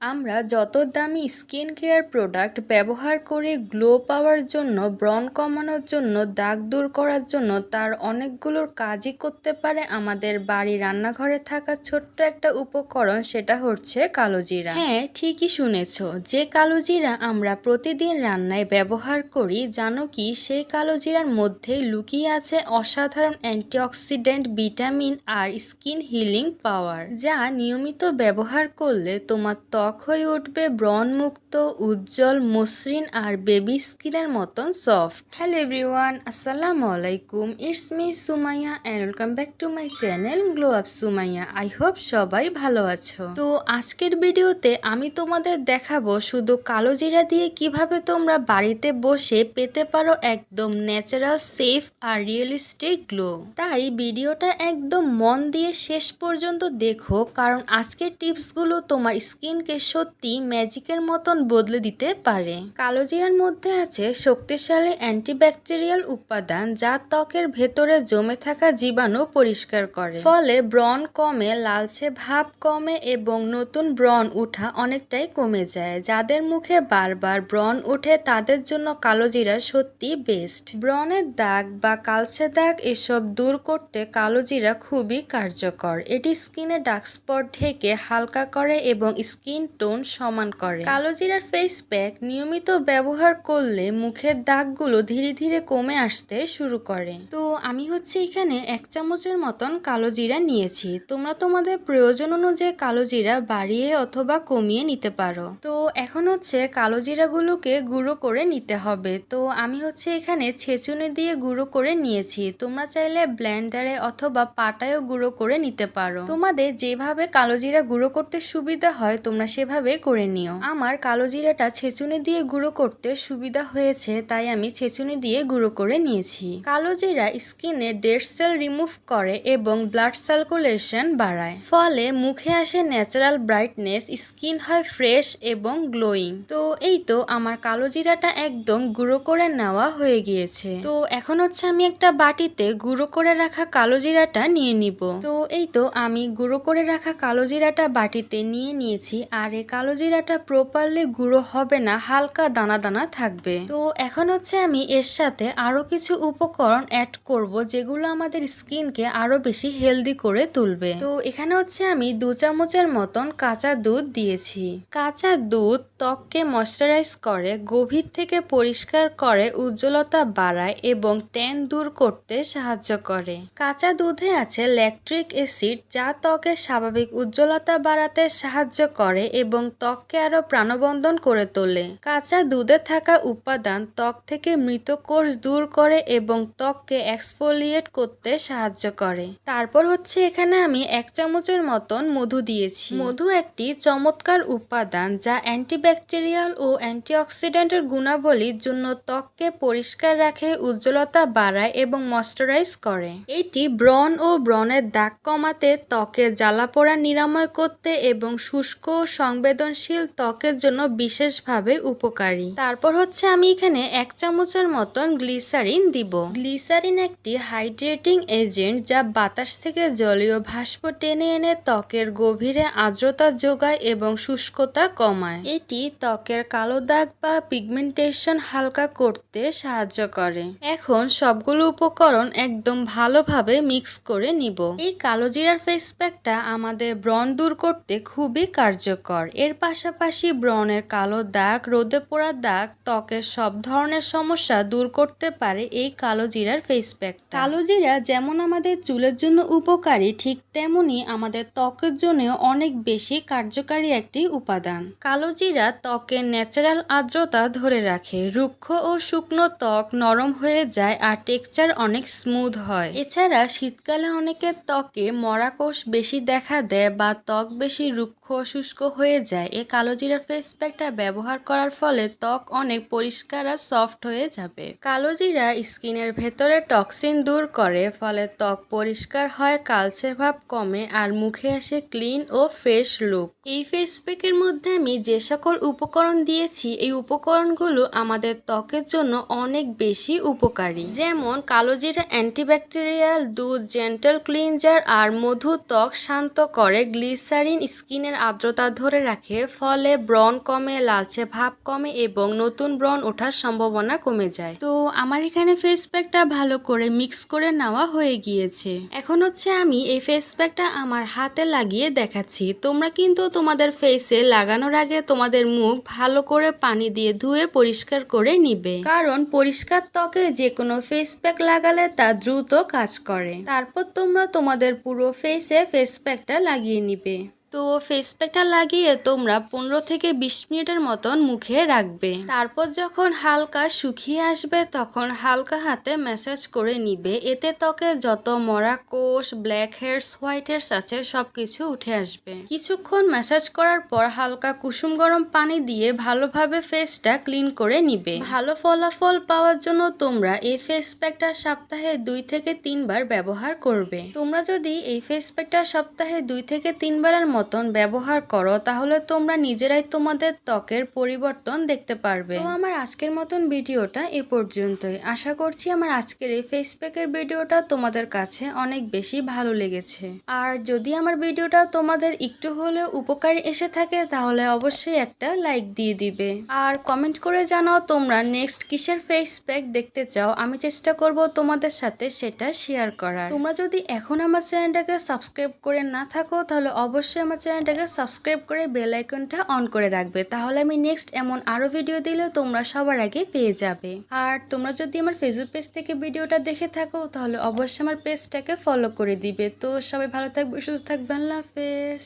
আমরা যত দামি স্কিন কেয়ার প্রোডাক্ট ব্যবহার করি গ্লো পাওয়ার জন্য, ব্রণ কমানোর জন্য, দাগ দূর করার জন্য তার অনেকগুলোর কাজই করতে পারে আমাদের বাড়ি রান্নাঘরে থাকা ছোট্ট একটা উপকরণ, সেটা হচ্ছে কালোজিরা। হ্যাঁ ঠিকই শুনেছ। যে কালোজিরা আমরা প্রতিদিন রান্নায় ব্যবহার করি, জানো কি? সেই কালোজিরার মধ্যে লুকিয়ে আছে অসাধারণ অ্যান্টিঅক্সিডেন্ট, ভিটামিন আর স্কিন হিলিং পাওয়ার, যা নিয়মিত ব্যবহার করলে তোমার ত্বক হয়ে উঠবে ব্রণমুক্ত, উজ্জ্বল, মসৃণ আর বেবি স্কিনের মতন সফট হ্যালো এভরিওয়ান আসসালামু আলাইকুম। It's me Sumaiya and welcome back to my channel glow up Sumaiya. I hope সবাই ভালো আছো। তো আজকের ভিডিওতে আমি তোমাদের দেখাবো শুধু কালো জিরা দিয়ে কীভাবে তোমরা বাড়িতে বসে পেতে পারো একদম ন্যাচারাল সেফ আর রিয়েলিস্টিক গ্লো তাই ভিডিওটা একদম মন দিয়ে শেষ পর্যন্ত দেখো, কারণ আজকের টিপসগুলো তোমার স্কিনকে সত্যি ম্যাজিকের মতন বদলে দিতে পারে। কালো জিরার মধ্যে আছে শক্তিশালী অ্যান্টিব্যাকটেরিয়াল উপাদান যা ত্বকের ভেতরে জমে থাকা জীবাণু পরিষ্কার করে। ফলে ব্রণ কমে, লালচে ভাব কমে এবং নতুন ব্রণ উঠা অনেকটাই কমে যায়, যাদের মুখে বারবার ব্রণ উঠে তাদের জন্য কালো জিরা সত্যি বেস্ট ব্রণের দাগ বা কালচে দাগ এসব দূর করতে কালো জিরা খুবই কার্যকর। এটি স্কিনে ডার্ক স্পট ঢেকে হালকা করে এবং স্কিন টোন সমান করে। কালো জিরার ফেস প্যাক নিয়মিত ব্যবহার করলে মুখের দাগগুলো ধীরে ধীরে কমে আসতে শুরু করে। তো আমি হচ্ছে এখানে এক চামচের মতন কালো জিরা নিয়েছি। তোমরা তোমাদের প্রয়োজন অনুযায়ী কালো জিরা বাড়িয়ে অথবা কমিয়ে নিতে পারো। তো এখন হচ্ছে কালো জিরাগুলোকে গুঁড়ো করে নিতে হবে। তো আমি হচ্ছে এখানে ছেঁচুনি দিয়ে গুঁড়ো করে নিয়েছি। তোমরা চাইলে ব্লেন্ডারে অথবা পাটায়ও গুঁড়ো করে নিতে পারো। তোমাদের যেভাবে কালো জিরা গুঁড়ো করতে সুবিধা হয়, তোমরা সেভাবে করে নিও। আমার কালো জিরাটা ছেঁচুনি দিয়ে গুঁড়ো করতে সুবিধা হয়েছে, তাই আমি ছেঁচুনি দিয়ে গুঁড়ো করে নিয়েছি। কালো জিরা স্কিনে ডেড সেল রিমুভ করে এবং ব্লাড সার্কুলেশন বাড়ায়। ফলে মুখে আসে ন্যাচারাল ব্রাইটনেস, স্কিন হয় ফ্রেশ এবং গ্লোয়িং। তো এই তো আমার কালো জিরাটা একদম গুঁড়ো করে নেওয়া হয়ে গিয়েছে। তো এখন হচ্ছে আমি একটা বাটিতে গুঁড়ো করে রাখা কালো জিরাটা নিয়ে নিব। তো এই তো আমি গুঁড়ো করে রাখা কালো জিরাটা বাটিতে নিয়ে নিয়েছি আর এই কালো জিরাটা প্রপারলি গুঁড়ো হবে না, হালকা দানা দানা থাকবে। তো এখন হচ্ছে আমি এর সাথে আরও কিছু উপকরণ অ্যাড করব যেগুলো আমাদের স্কিনকে আরও বেশি হেলদি করে তুলবে। তো এখানে হচ্ছে আমি দু চামচের মতন কাঁচা দুধ দিয়েছি। কাঁচা দুধ ত্বককে ময়শ্চারাইজ করে, গভীর থেকে পরিষ্কার করে, উজ্জ্বলতা বাড়ায় এবং ট্যান দূর করতে সাহায্য করে। কাঁচা দুধে আছে ল্যাকট্রিক অ্যাসিড যা ত্বকের স্বাভাবিক উজ্জ্বলতা বাড়াতে সাহায্য করে এবং ত্বককে আরও প্রাণবন্ধন করে তোলে। কাঁচা দুধে থাকা উপাদান ত্বক থেকে মৃত কোষ দূর করে এবং ত্বককে এক্সফোলিয়েট করতে সাহায্য করে। তারপর হচ্ছে এখানে আমি এক চামচের মতন মধু দিয়েছি। মধু একটি চমৎকার উপাদান যা অ্যান্টিব্যাকটেরিয়াল ও অ্যান্টিঅক্সিডেন্টের গুণাবলীর জন্য ত্বককে পরিষ্কার রাখে, উজ্জ্বলতা বাড়ায় এবং ময়শ্চারাইজ করে। এটি ব্রণ ও ব্রণের দাগ কমাতে ত্বকের জ্বালাপোড়া নিরাময় করতে এবং শুষ্ক সংবেদনশীল ত্বকের জন্য বিশেষভাবে উপকারী। তারপর হচ্ছে আমি এখানে এক চামচের মতন গ্লিসারিন দিব। গ্লিসারিন একটি হাইড্রেটিং এজেন্ট যা বাতাস থেকে জলীয় ভাস্প টেনে এনে ত্বকের গভীরে আর্দ্রতা যোগায় এবং শুষ্কতা কমায়। এটি ত্বকের কালো দাগ বা পিগমেন্টেশন হালকা করতে সাহায্য করে। এখন সবগুলো উপকরণ একদম ভালোভাবে মিক্স করে নিব। এই কালো জিরার ফেস প্যাকটা আমাদের ব্রণ দূর করতে খুবই কার্যকর। এর পাশাপাশি ব্রণের কালো দাগ, রোদে পোড়া দাগ, ত্বকের সব ধরনের সমস্যা দূর করতে পারে এই কালো জিরার ফেস প্যাক কালো জিরা যেমন আমাদের চুলের জন্য উপকারী, ঠিক তেমনি আমাদের ত্বকের জন্য অনেক বেশি কার্যকারী একটি উপাদান। কালো জিরা ত্বকের ন্যাচারাল আর্দ্রতা ধরে রাখে, রুক্ষ ও শুকনো ত্বক নরম হয়ে যায় আর টেক্সচার অনেক স্মুথ হয়। এছাড়া শীতকালে অনেকের ত্বকে মরা কোষ বেশি দেখা দেয় বা ত্বক বেশি রুক্ষ শুষ্ক হয়ে যায়। এই কালো জিরা ফেস প্যাকটা ব্যবহার করার ফলে ত্বক অনেক পরিষ্কার আর সফট হয়ে যাবে। কালো জিরা স্কিনের ভেতরে টক্সিন দূর করে, ফলে ত্বক পরিষ্কার হয়, কালচে ভাব কমে আর মুখে আসে ক্লিন ও ফ্রেশ লুক এই ফেস প্যাকের মধ্যে আমি যে সকল উপকরণ দিয়েছি, এই উপকরণগুলো আমাদের ত্বকের জন্য অনেক বেশি উপকারী। যেমন কালো জিরা অ্যান্টিব্যাকটেরিয়াল দুধ জেন্টাল ক্লিনজার আর মধু ত্বক শান্ত করে গ্লিসারিন স্কিনের আর্দ্রতা ধরে রাখে, ফলে ব্রণ কমে, লালচে ভাব কমে এবং নতুন ব্রণ ওঠার সম্ভাবনা কমে যায়। তো আমার এখানে ফেস প্যাকটা ভালো করে মিক্স করে নেওয়া হয়ে গিয়েছে। এখন হচ্ছে আমি এই ফেস প্যাকটা আমার হাতে লাগিয়ে দেখাচ্ছি। তোমরা কিন্তু তোমাদের ফেসে লাগানোর আগে তোমাদের মুখ ভালো করে পানি দিয়ে ধুয়ে পরিষ্কার করে নিবে। কারণ পরিষ্কার ত্বকে যে কোনো ফেস প্যাক লাগালে তা দ্রুত কাজ করে। তারপর তোমরা তোমাদের পুরো ফেসে ফেস প্যাকটা লাগিয়ে নিবে। তো ফেস প্যাকটা লাগিয়ে তোমরা পনেরো থেকে বিশ মিনিটের মতন মুখে রাখবে। তারপর যখন হালকা শুকিয়ে আসবে, তখন হালকা হাতে ম্যাসাজ করে নিবে। এতে ত্বকে যত মরা কোষ ব্ল্যাক হেয়ার্স হোয়াইট হেয়ার্স আছে, সবকিছু উঠে আসবে। কিছুক্ষণ ম্যাসাজ করার পর হালকা কুসুম গরম পানি দিয়ে ভালোভাবে ফেসটা ক্লিন করে নিবে। ভালো ফলাফল পাওয়ার জন্য তোমরা এই ফেস প্যাকটা সপ্তাহে দুই থেকে তিনবার ব্যবহার করবে। তোমরা যদি এই ফেস প্যাকটা সপ্তাহে দুই থেকে তিনবারের মতন ব্যবহার করো, তাহলে তোমরা নিজেরাই তোমাদের ত্বকের পরিবর্তন দেখতে পারবে। তো আমার আজকের মতন ভিডিওটা এ পর্যন্তই। আশা করছি আমার আজকের এই ফেস প্যাকের ভিডিওটা তোমাদের কাছে অনেক বেশি ভালো লেগেছে। আর যদি আমার ভিডিওটা তোমাদের একটু হলেও উপকারী এসে থাকে, তাহলে অবশ্যই একটা লাইক দিয়ে দিবে। আর কমেন্ট করে জানাও তোমরা নেক্সট কিসের ফেস প্যাক দেখতে চাও। আমি চেষ্টা করব তোমাদের সাথে সেটা শেয়ার করার। তোমরা যদি এখন আমার চ্যানেলটাকে সাবস্ক্রাইব করে না থাকো, তাহলে অবশ্যই আমার চ্যানেলটাকে সাবস্ক্রাইব করে বেল আইকনটা অন করে রাখবে। তাহলে আমি নেক্সট এমন আরও ভিডিও দিলে তোমরা সবার আগে পেয়ে যাবে। আর তোমরা যদি আমার ফেসবুক পেজ থেকে ভিডিওটা দেখে থাকো, তাহলে অবশ্যই আমার পেজটাকে ফলো করে দিবে। তো সবাই ভালো থাকবে, সুস্থ থাকবে, আল্লাহ হাফেজ।